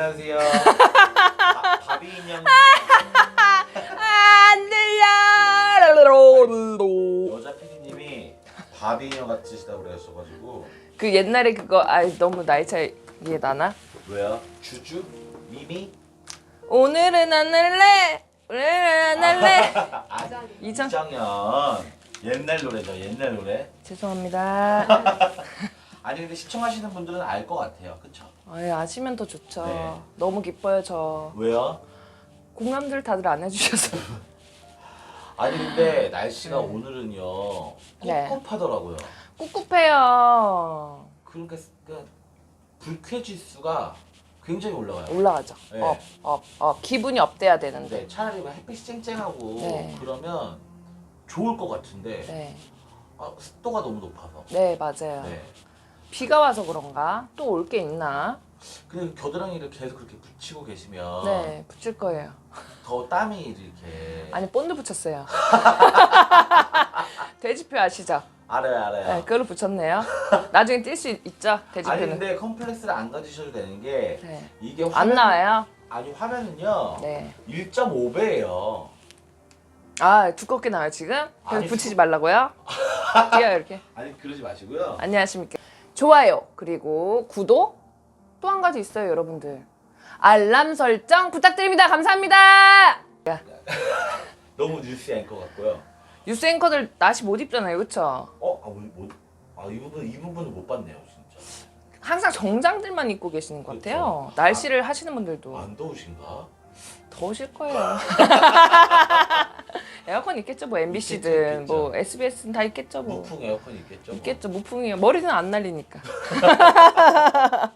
안녕하세요. 바- 바비 인형 안 들려. 여자 PD님이 바비 인형 같으시다고 그러셔가지고 그 옛날에 그거 아 너무 나이 차이 이해 나나? 왜요? 주주? 미미? 오늘은 안 할래. 오늘은 안 할래. 아, 이장- 이장현 옛날 노래죠 옛날 노래 죄송합니다. 아니 근데 시청하시는 분들은 알 것 같아요 그쵸? 아이, 아시면 더 좋죠. 네. 너무 기뻐요 저. 왜요? 공감들 다들 안 해주셔서. 아니 근데 날씨가 오늘은요 네. 꿉꿉하더라고요 꿉꿉해요. 그러니까 그 불쾌지수가 굉장히 올라가요 올라가죠. 네. 업, 업, 업. 기분이 업돼야 되는데. 근데 차라리 뭐 햇빛이 쨍쨍하고 네. 그러면 좋을 것 같은데 네, 아, 습도가 너무 높아서 네 맞아요. 네. 비가 와서 그런가? 또 올 게 있나? 근데 겨드랑이를 계속 그렇게 붙이고 계시면 네, 붙일 거예요. 더 땀이 이렇게 아니 본드 붙였어요. 돼지표 아시죠? 알아요 알아요 네, 그걸로 붙였네요. 나중에 뛸 수 있죠, 아니 돼지표는. 근데 컴플렉스를 안 가지셔도 되는 게 네. 이게 안 화면, 나와요? 아니 화면은요 네. 1.5배예요 아 두껍게 나와요 지금? 그래서 아니, 붙이지 말라고요? 뛰어요 이렇게. 아니 그러지 마시고요 안녕하십니까. 좋아요 그리고 구독 또 한 가지 있어요 여러분들. 알람 설정 부탁드립니다. 감사합니다. 너무 뉴스 앵커 같고요 뉴스 앵커들 나시 못 입잖아요, 그렇죠? 어? 아, 뭐, 뭐, 아, 이 부분, 이 부분은 못 봤네요 진짜 항상 정장들만 입고 계시는 것 같아요. 그쵸. 날씨를 하시는 분들도 안 더우신가? 더우실 거예요. 에어컨 있겠죠, 뭐 MBC든 있겠죠. 뭐 SBS는 다 있겠죠, 뭐. 무풍 에어컨 있겠죠? 뭐. 있겠죠, 무풍이 머리는 안 날리니까.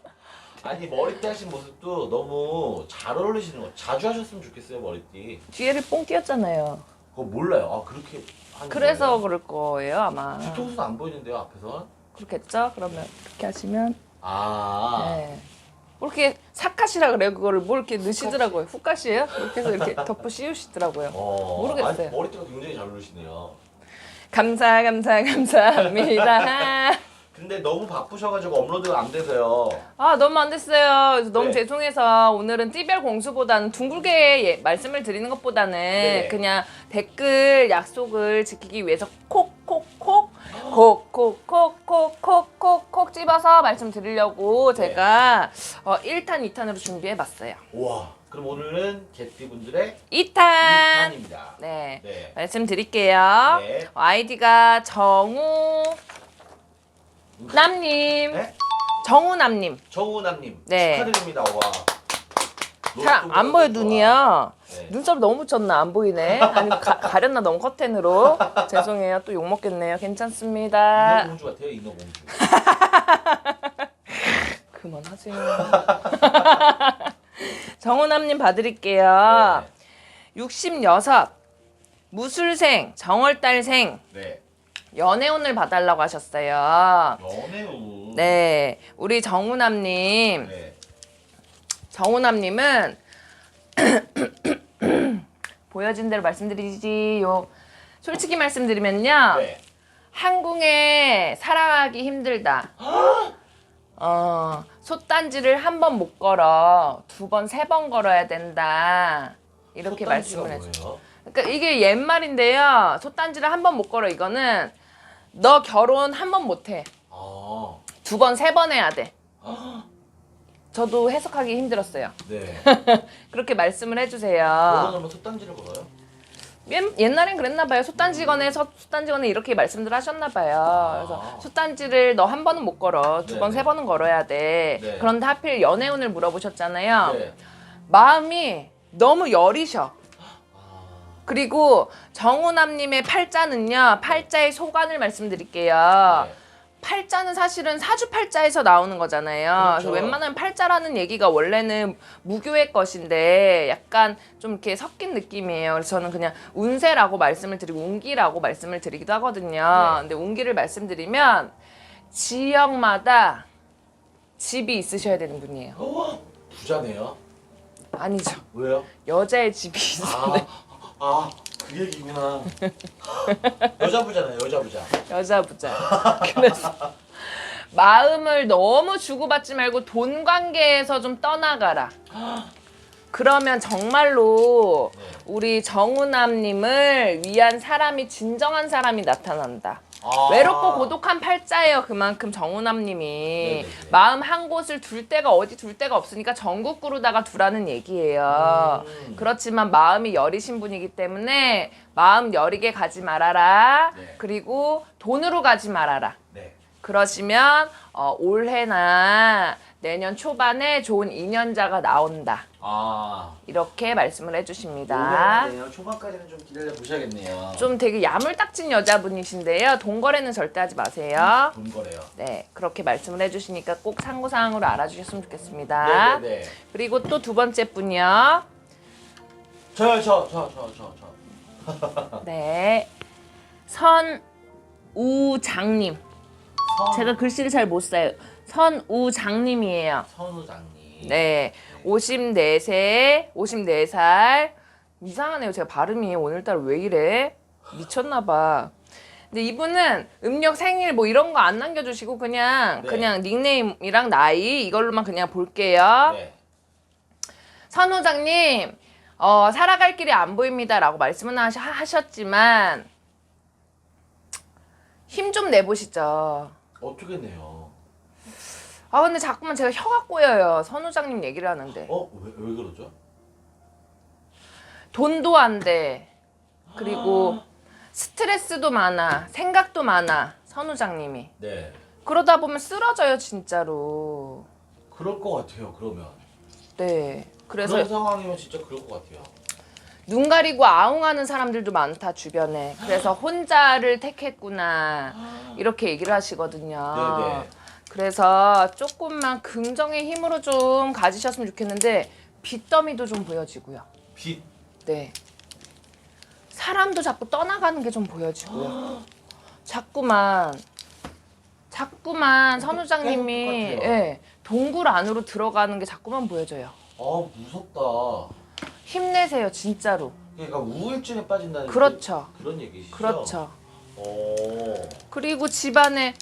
아니 머리띠 하신 모습도 너무 잘 어울리시는 거 자주 하셨으면 좋겠어요 머리띠 뒤에를 뽕 끼었잖아요. 그거 몰라요 아 그렇게 하는 그래서 거예요? 그럴 거예요, 아마. 뒤통수는 안 보이는데요 앞에선 그렇겠죠? 그러면 그렇게 하시면 아 네. 그렇게 사카시라 그래요. 그거를 뭘 이렇게 넣으시더라고요. 후카시예요? 이렇게 해서 이렇게 덮어 씌우시더라고요. 어, 모르겠어요. 아니, 머리띠가 굉장히 잘 어울리시네요 감사 감사 감사합니다. 근데 너무 바쁘셔가지고 업로드가 안 돼서요 아 너무 안 됐어요. 그래서 너무 네. 죄송해서 오늘은 띠별 공수보다는 둥글게 예- 말씀을 드리는 것보다는 네. 그냥 댓글 약속을 지키기 위해서 콕 콕콕 콕콕콕콕콕콕콕 집어서 말씀드리려고 네. 제가 어, 1탄, 2탄으로 준비해봤어요. 우와 그럼 오늘은 개띠분들의 2탄! 2탄입니다 네. 네. 말씀드릴게요. 네. 아이디가 정우 남님, 네? 정우 남님. 정우남님 네. 축하드립니다 와 잘 안 보여 눈이요. 네. 눈썹 너무 묻혔나 안 보이네. 아니 가, 가렸나 너무 커튼으로. 죄송해요. 또 욕 먹겠네요. 괜찮습니다. 인어공주 같아요 인어공주 그만하세요. 정우남님 봐드릴게요. 네. 66 무술생 정월달생 네. 연애운을 봐달라고 하셨어요. 연애운 네, 우리 정우남님. 네. 정우남님은 보여진 대로 말씀드리지요. 솔직히 말씀드리면요, 네. 한궁에 살아가기 힘들다. 어, 솥단지를 한 번 못 걸어, 두 번, 세 번 걸어야 된다. 이렇게 말씀을 해줘. 뭐예요? 그러니까 이게 옛말인데요. 솥단지를 한 번 못 걸어 이거는 너 결혼 한 번 못 해. 아, 두 번, 세 번 해야 돼. 저도 해석하기 힘들었어요. 네. 그렇게 말씀을 해주세요. 하면 솥단지를 걸어요? 옛, 옛날엔 그랬나 봐요. 솥단지건에 서- 솥단지건에 이렇게 말씀들 하셨나 봐요. 그래서 솥단지를 너 한 번은 못 걸어. 두 번, 네네. 세 번은 걸어야 돼. 네. 그런데 하필 연애운을 물어보셨잖아요. 네. 마음이 너무 여리셔. 아, 그리고 정우남님의 팔자는요. 팔자의 소관을 말씀드릴게요. 네. 팔자는 사실은 사주팔자에서 나오는 거잖아요. 그렇죠. 그래서 웬만하면 팔자라는 얘기가 원래는 무교의 것인데 약간 좀 이렇게 섞인 느낌이에요. 그래서 저는 그냥 운세라고 말씀을 드리고 운기라고 말씀을 드리기도 하거든요. 네. 근데 운기를 말씀드리면 지역마다 집이 있으셔야 되는 분이에요. 어, 부자네요. 아니죠. 왜요? 여자의 집이 있어야 돼. 아, 아, 그 얘기구나. 여자 부자네, 여자 부자. 여자 부자. 그래서 마음을 너무 주고받지 말고 돈 관계에서 좀 떠나가라. 그러면 정말로 네. 우리 정우남님을 위한 사람이 진정한 사람이 나타난다. 아. 외롭고 고독한 팔자예요. 그만큼 정우남님이 네네네. 마음 한 곳을 둘 데가 어디 둘 데가 없으니까 전국구로다가 두라는 얘기예요. 음. 그렇지만 마음이 여리신 분이기 때문에 마음 여리게 가지 말아라. 네. 그리고 돈으로 가지 말아라. 네. 그러시면 어, 올해나 내년 초반에 좋은 인연자가 나온다. 아. 이렇게 말씀을 해주십니다. 올해는 초반까지는 좀 기다려 보셔야겠네요. 좀 되게 야물딱진 여자분이신데요. 돈거래는 절대 하지 마세요. 돈 거래요. 네, 그렇게 말씀을 해주시니까 꼭 참고사항으로 알아주셨으면 좋겠습니다. 네네네. 그리고 또 두 번째 분이요. 저요 저 저 저 저 저. 네, 선우장님. 선, 제가 글씨를 잘 못 써요. 선우장님이에요. 선우장님. 네, 54세, 54살. 이상하네요. 제가 발음이 오늘따라 왜 이래? 미쳤나봐. 근데 이분은 음력 생일 뭐 이런 거 안 남겨주시고 그냥 네. 그냥 닉네임이랑 나이 이걸로만 그냥 볼게요. 네. 선우장님, 어, 살아갈 길이 안 보입니다라고 말씀은 하시- 하셨지만 힘 좀 내보시죠. 어떻게 내요? 아 근데 자꾸만 제가 혀가 꼬여요. 선우장님 얘기를 하는데 어? 왜, 왜 그러죠? 돈도 안 돼. 그리고 스트레스도 많아. 생각도 많아. 선우장님이. 네. 그러다 보면 쓰러져요 진짜로. 그럴 것 같아요. 그러면. 네. 그래서 그런 상황이면 진짜 그럴 것 같아요. 눈 가리고 아웅하는 사람들도 많다 주변에. 그래서 혼자를 택했구나 이렇게 얘기를 하시거든요. 네네. 그래서 조금만 긍정의 힘으로 좀 가지셨으면 좋겠는데 빚더미도 좀 보여지고요. 빚. 네. 사람도 자꾸 떠나가는 게 좀 보여지고요. 자꾸만 자꾸만 선우장님이 계속 똑같아요. 예, 동굴 안으로 들어가는 게 자꾸만 보여져요. 아 무섭다. 힘내세요, 진짜로. 그러니까 우울증에 빠진다는 그렇죠. 그- 그런 얘기시죠? 그렇죠. 오. 그리고 집안에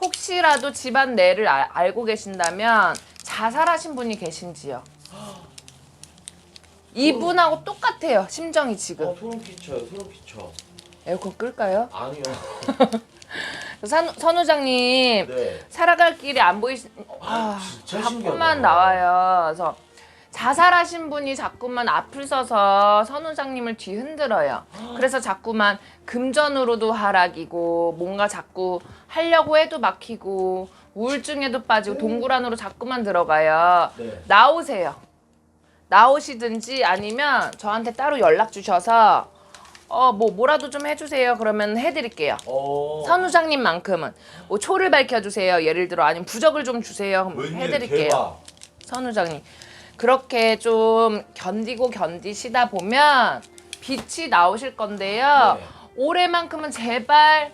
혹시라도 집안 내를 알, 알고 계신다면 자살하신 분이 계신지요. 이분하고 똑같아요. 심정이 지금. 어 소름 끼쳐요. 소름 끼쳐. 에어컨 끌까요? 아니요. 선, 선우장님 네. 살아갈 길이 안 보이시 아, 아, 진짜 자꾸만 신기하다. 나와요. 그래서 자살하신 분이 자꾸만 앞을 서서 선우장님을 뒤흔들어요. 그래서 자꾸만 금전으로도 하락이고 뭔가 자꾸 하려고 해도 막히고 우울증에도 빠지고 동굴 안으로 자꾸만 들어가요. 네. 나오세요. 나오시든지 아니면 저한테 따로 연락 주셔서 어 뭐 뭐라도 좀 해주세요. 그러면 해드릴게요. 어. 선우장님만큼은 뭐 초를 밝혀주세요. 예를 들어 아니면 부적을 좀 주세요. 그럼 웬일 해드릴게요. 대박. 선우장님 그렇게 좀 견디고 견디시다 보면 빛이 나오실 건데요. 네. 올해만큼은 제발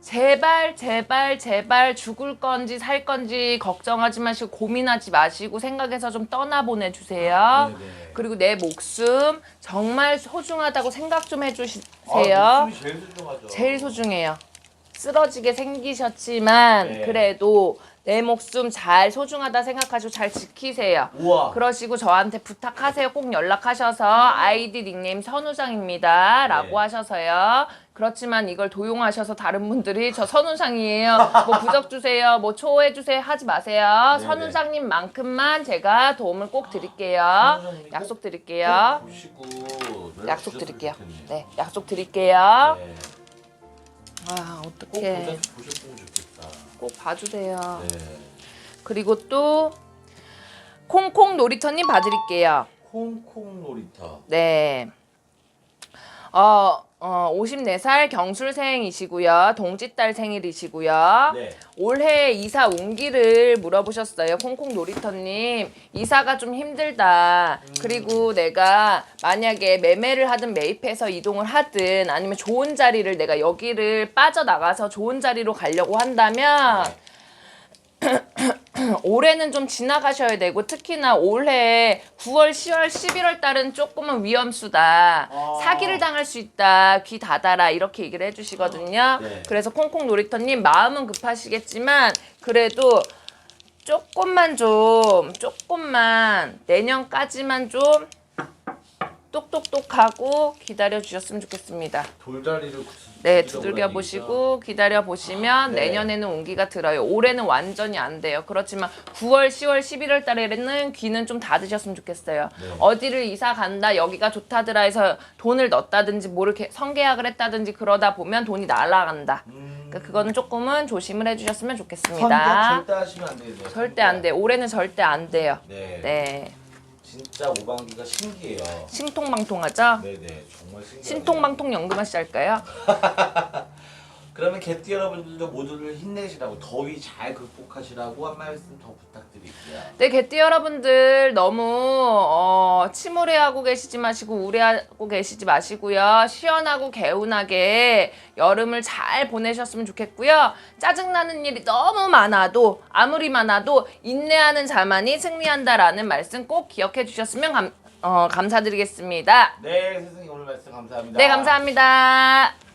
제발 제발 제발 죽을 건지 살 건지 걱정하지 마시고 고민하지 마시고 생각해서 좀 떠나 보내 주세요. 네네. 그리고 내 목숨 정말 소중하다고 생각 좀 해주세요. 아, 목숨이 제일 소중하죠. 제일 소중해요. 쓰러지게 생기셨지만 네. 그래도 내 목숨 잘 소중하다 생각하시고 잘 지키세요. 우와. 그러시고 저한테 부탁하세요. 꼭 연락하셔서 아이디 닉네임 선우장입니다. 라고 네. 하셔서요. 그렇지만 이걸 도용하셔서 다른 분들이 저 선우장이에요. 뭐 부적 주세요. 뭐 초해 주세요. 하지 마세요. 네네. 선우장님만큼만 제가 도움을 꼭 드릴게요. 꼭- 약속 드릴게요. 꼭 보시고 연락 약속 주셨으면 드릴게요. 좋겠네요. 네, 약속 드릴게요. 네. 아, 꼭 어떡해. 보셨- 보셨으면 좋겠다. 꼭 봐주세요. 네. 그리고 또 콩콩 놀이터님 봐드릴게요. 콩콩 놀이터. 네. 어, 어 54살 경술생이시고요. 동짓달 생일이시고요. 네. 올해 이사 온기를 물어보셨어요. 콩콩 놀이터님. 이사가 좀 힘들다. 그리고 내가 만약에 매매를 하든 매입해서 이동을 하든 아니면 좋은 자리를 내가 여기를 빠져나가서 좋은 자리로 가려고 한다면 네. 올해는 좀 지나가셔야 되고 특히나 올해 9월, 10월, 11월 달은 조금은 위험수다. 아. 사기를 당할 수 있다. 귀 닫아라. 이렇게 얘기를 해주시거든요. 네. 그래서 콩콩 놀이터님 마음은 급하시겠지만 그래도 조금만 좀 조금만 내년까지만 좀 똑똑똑하고 기다려 주셨으면 좋겠습니다. 돌다리를 네, 두들겨 보시고 기다려 보시면 네. 내년에는 운기가 들어요. 올해는 완전히 안 돼요. 그렇지만 9월, 10월, 11월 달에는 귀는 좀 닫으셨으면 좋겠어요. 네. 어디를 이사 간다, 여기가 좋다더라 해서 돈을 넣었다든지 뭐를 성계약을 했다든지 그러다 보면 돈이 날아간다. 음, 그러니까 그거는 조금은 조심을 해 주셨으면 선택 좋겠습니다. 절대 하시면 안 되겠네요. 절대 안 돼. 올해는 절대 안 돼요. 네. 네. 진짜 오방기가 신기해요. 신통방통하죠? 네네 정말 신기해요. 신통방통 연금하시 할까요? 그러면 개띠 여러분들도 모두를 힘내시라고 더위 잘 극복하시라고 한 말씀 더 부탁드릴게요. 네, 개띠 여러분들 너무 어, 침울해하고 계시지 마시고 우려하고 계시지 마시고요. 시원하고 개운하게 여름을 잘 보내셨으면 좋겠고요. 짜증나는 일이 너무 많아도 아무리 많아도 인내하는 자만이 승리한다라는 말씀 꼭 기억해 주셨으면 감, 어, 감사드리겠습니다. 네 선생님 오늘 말씀 감사합니다. 네, 감사합니다.